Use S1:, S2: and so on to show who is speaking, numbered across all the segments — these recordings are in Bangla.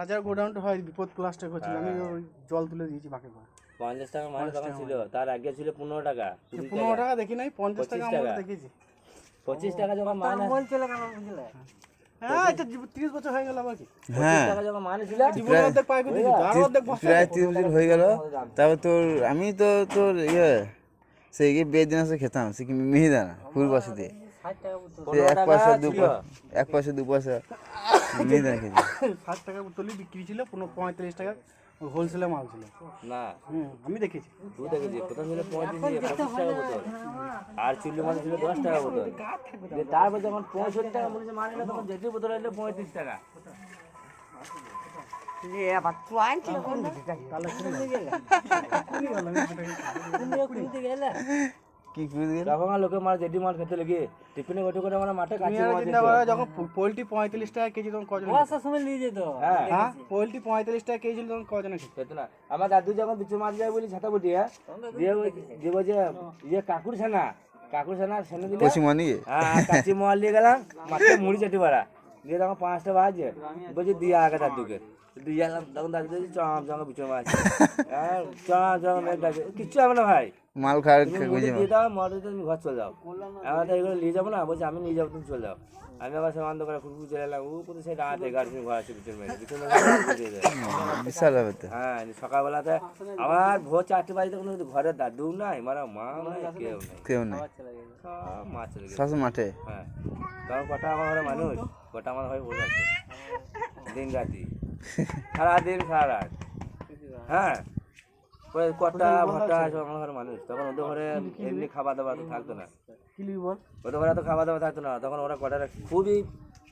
S1: হাজার গোডাউনটা হয় বিপদ আমি ওই জল তুলে দিয়েছি বাকি করে
S2: পঞ্চাশ টাকা মাইনে তখন ছিল তার আগে ছিল পনেরো টাকা
S1: পনেরো
S2: টাকা
S1: দেখি নাই পঞ্চাশ টাকা আমরা দেখেছি।
S2: পঁচিশ টাকা যখন মাইনে
S1: হ্যাঁ এটা তিরিশ বছর হয়ে গেল আবার কি?
S3: হ্যাঁ। প্রায় তিরিশ বছর হয়ে গেল। তারপর তোর আমি তো তোর ইয়ে সেই গিয়ে বেদিন আসে খেতাম সে কি মিহিদানা ফুলবাসে দিয়ে এক পয়সা দু পয়সা এক পয়সা দু পয়সা।
S1: ষাট টাকা বোতলই বিক্রি ছিল পনেরো পঁয়তাল্লিশ টাকা হোলসেলে মাল ছিল।
S2: না।
S1: আমি দেখেছি।
S2: তুই দেখেছি প্রথম ছিল পঁয়ত্রিশ পঁচিশ টাকা বোতল। আর চুল্লি মানে ছিল দশ টাকা বোতল। তারপর যখন পঁয়ষট্টি টাকা বলেছে মানি না তখন যেটি বোতল এলো পঁয়ত্রিশ টাকা।
S3: কি করে দিল
S2: তখন লোকে মার জেডি মাল খেতে লেগে। টিফিনে গোটে করে আমরা মাঠে কাছে
S1: চিন্তা করে যখন পোলট্রি পঁয়তাল্লিশ টাকা কেজি তখন কজন
S2: হ্যাঁ।
S1: হ্যাঁ? পোলট্রি পঁয়তাল্লিশ টাকা কেজি তখন কজনে খেত?
S2: না। আমার দাদু যখন বিচু মাছ যায় বলি ছাতা বুটিয়া দিয়ে দিয়ে বলছে ইয়ে কাকুর ছানা। কাকুর ছানা ছেনে দিলে হ্যাঁ কাঁচি মোয়াল দিয়ে গেলাম মাঠে মুড়ি চাটি পাড়া দিয়ে তখন পাঁচটা বাজে বলছি দিয়ে আগে দাদুকে দিয়ে গেলাম তখন দাদু চম বিচু মাছ হ্যাঁ চম চম মেঘ ডাকে কিচ্ছু হবে না ভাই।
S3: মাল খাওয়ার
S2: দিয়ে দাও মরে তুমি ঘর চলে যাও। আমার তো এগুলো নিয়ে যাব না বলছি আমি নিয়ে যাব তুমি চলে যাও। আমি আবার সে অন্ধ করে ফুটফুট চলে এলাম ও কোথায় সেই রাতে গাড়ি তুমি ঘর আসে পিছন মেরে। পিছন।
S3: বিশাল তো।
S2: হ্যাঁ সকালবেলাতে আমার ভোর চারটে বাজে কোনো ঘরে দাদু নাই মারা মা নাই কেউ নেই।
S3: কেউ নেই।
S2: সব মা চলে গেছে।
S3: মাঠে?
S2: হ্যাঁ। তখন কটা আমার ঘরে মানুষ কটা আমার ঘরে বসে আছে দিন রাতি সারাদিন সারা হ্যাঁ। পরে কটা, ভটা সব আমার ঘরে মানুষ। তখন ওদের ঘরে এমনি খাওয়া দাওয়া তো থাকতো না। ওদের ঘরে তো খাওয়া দাওয়া থাকতো না। তখন ওরা কটা খুবই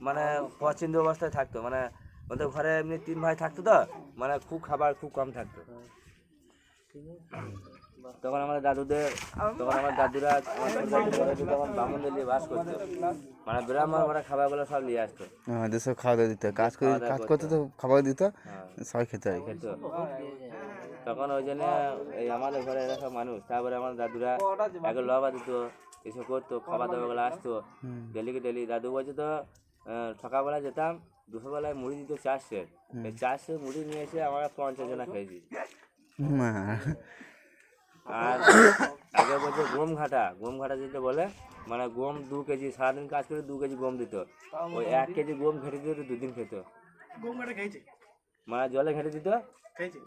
S2: মানে পছন্দ অবস্থায় থাকতো। মানে ওদের ঘরে এমনি তিন ভাই থাকতো তো মানে খুব খাবার খুব কম থাকতো। তখন আমাদের দাদুদের তখন আমার দাদুরা তখন বামুনদের নিয়ে বাস করতো। মানে ব্রাহ্মণ ওরা খাবারগুলো সব নিয়ে আসতো।
S3: আমাদের সব খাওয়া দাওয়া দিত। কাজ করে কাজ করতে। তো খাবার দিত সবাই খেতে কি
S2: খেত। তখন ওই জন্য এই আমাদের ঘরে এরা সব মানুষ। তারপরে আমার দাদুরা আগে লবা দিত এসব করতো খাবার দাবার দাবারগুলো আসতো। ডেলিকে ডেলি দাদু বলছে তো সকালবেলা যেতাম দুপুরবেলায় মুড়ি দিত চার সেট। এই চার মুড়ি নিয়ে এসে আমরা পঞ্চাশ জনা খেয়েছি। আর আগে বলছে গম ঘাটা গম ঘাটা যেটা বলে মানে গম দু কেজি সারাদিন কাজ করে দু কেজি গম দিত। ওই এক কেজি গম ঘেটে দিত দুদিন খেত।
S1: খেয়েছে?
S2: মানে জলে ঘেটে দিত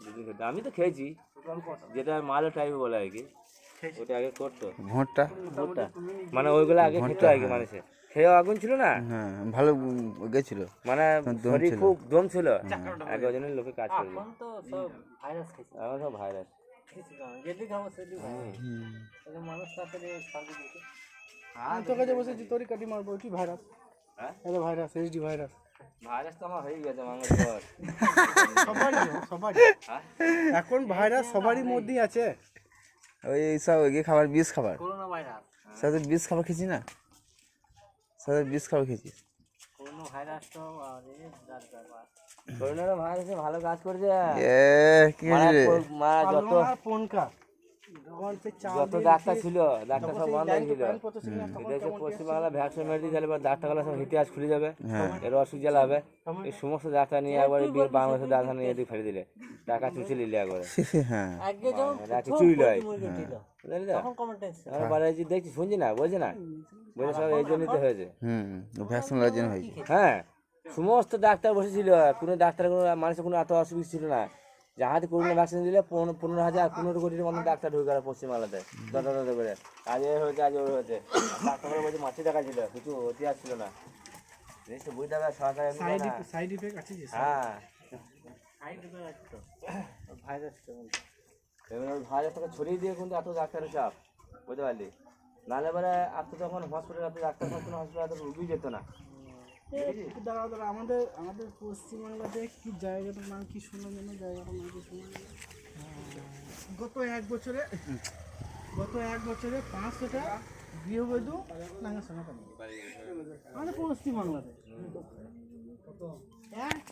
S2: দুদিন খেত। আমি তো খেয়েছি যেটা মালো টাইপে বলে আর কি। ওটা আগে করতো।
S3: ভোটটা
S2: ভোটটা মানে ওইগুলো আগে খেতো আর কি মানুষে। খেয়ে আগুন ছিল না?
S3: হ্যাঁ ভালো গেছিল।
S2: মানে
S3: দম
S2: শরীর খুব দম ছিল। আগে ওই জন্য লোকে কাজ করবে
S4: তো সব ভাইরাস খাইছে।
S2: এখন সব ভাইরাস
S4: খাব মানুষ
S1: বসেছি তোরই কাটি মারবো কি ভাইরাস
S2: হ্যাঁ?
S1: ভাইরাস এইচডি ভাইরাস
S2: ভাইরাস তো আমার হয়ে গেছে
S1: সবারই সবারই।
S2: হ্যাঁ?
S1: এখন ভাইরাস সবারই মধ্যেই আছে।
S3: ওই সব ওই খাবার বিষ খাবার।
S4: করোনা ভাইরাস
S3: সাথে বিষ খাবার খেয়েছি না? সাথে বিষ খাবার খেয়েছি।
S4: করোনা ভাইরাস
S2: ভালো কাজ করছে।
S3: এ কি
S2: মারা যত
S1: পনকা
S2: যত ডাক্তার ছিল ডাক্তার সব হয়ে ছিল
S1: লাইন পথে ছিল না, তখন
S2: দেশে
S1: কেমন
S2: পশ্চিমবাংলা ভ্যাকসিন মেরে দিয়ে এবার ডাক্তারগুলো সব ইতিহাস খুলে যাবে।
S3: হ্যাঁ।
S2: এর অসুবিধা হবে। এই সমস্ত ডাক্তার নিয়ে একবার বীর বাংলাদেশের ডাক্তার নিয়ে এদিকে ফেলে দিলে। টাকা চুচি লিলে একবারে।
S3: হ্যাঁ।
S2: বাড়ি এসে দেখছি শুনছি না বলছে না? বলে সব এই জন্যই হয়েছে।
S3: ভ্যাকসিন হয়েছে।
S2: হ্যাঁ সমস্ত ডাক্তার বসেছিল কোনো ডাক্তার কোনো মানুষের কোনো এত অসুবিধা ছিল না। যাহাতে করোনা ভ্যাকসিন দিলে পনেরো পনেরো হাজার পনেরো কোটির মতো ডাক্তার ঢুকে গেল পশ্চিমবাংলাতে। যত তত করে। আজ এ হয়েছে আজ ওর হয়েছে। ডাক্তার বলছে মাছি দেখা ছিল কিছু ইতিহাস ছিল না। জিনিসটা বুঝতে হবে সরকার
S1: সাইড ইফেক্ট আছে
S2: হ্যাঁ।
S4: ভাইরাস
S2: ভাইরাস তোকে ছড়িয়ে দিয়ে কিন্তু এত ডাক্তারের চাপ বুঝতে পারলি? নাহলে এবারে আর তো তখন হসপিটাল এত ডাক্তার থাকতো না হসপিটাল এত রুগী যেত না।
S1: দাঁড়াও দাঁড়া আমাদের আমাদের পশ্চিমবাংলাতে কি জায়গাটার নাম কি শুনলাম যেন? জায়গাটার নাম কি শুনলাম যেন? গত এক বছরে গত এক বছরে পাঁচশোটা গৃহবধূ নাঙ্গা আমাদের পশ্চিমবাংলাতে। এক